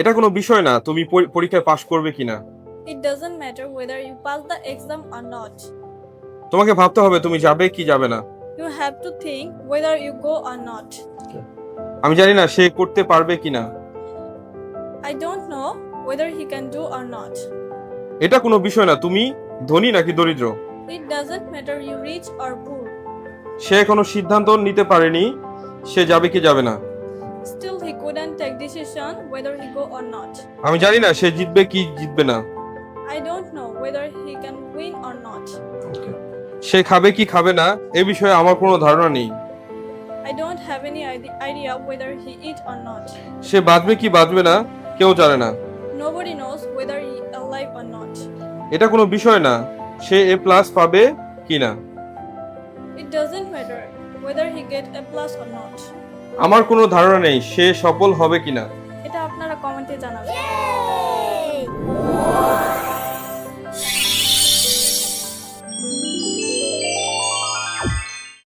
এটা কোনো বিষয় না তুমি পরীক্ষায় পাশ করবে কিনা। It doesn't matter whether you pass the exam or not তোমাকে ভাবতে হবে তুমি যাবে কি যাবে না। You have to think whether you go or not আমি জানি না সে করতে পারবে কিনা। I don't know whether he can do or not এটা কোনো বিষয় না তুমি ধনী নাকি দরিদ্র? It doesn't matter you rich or poor সে কোনো সিদ্ধান্ত নিতে পারেনি সে যাবে কি যাবে না। Still decision whether he go or not. আমি জানি না সে জিতবে কি জিতবে না I don't know whether he can win or not. সে খাবে কি খাবে না এ বিষয়ে আমার কোনো ধারণা নেই I don't have any idea whether he eat or not. সে বাঁচবে কি বাঁচবে না কেউ জানে না Nobody knows whether he alive or not. এটা কোনো বিষয় না সে এ প্লাস পাবে কি না It doesn't matter whether he get a plus or not. আমার কোনো ধারণা নেই সে সফল হবে কিনা। এটা আপনারা কমেন্টে জানাবেন।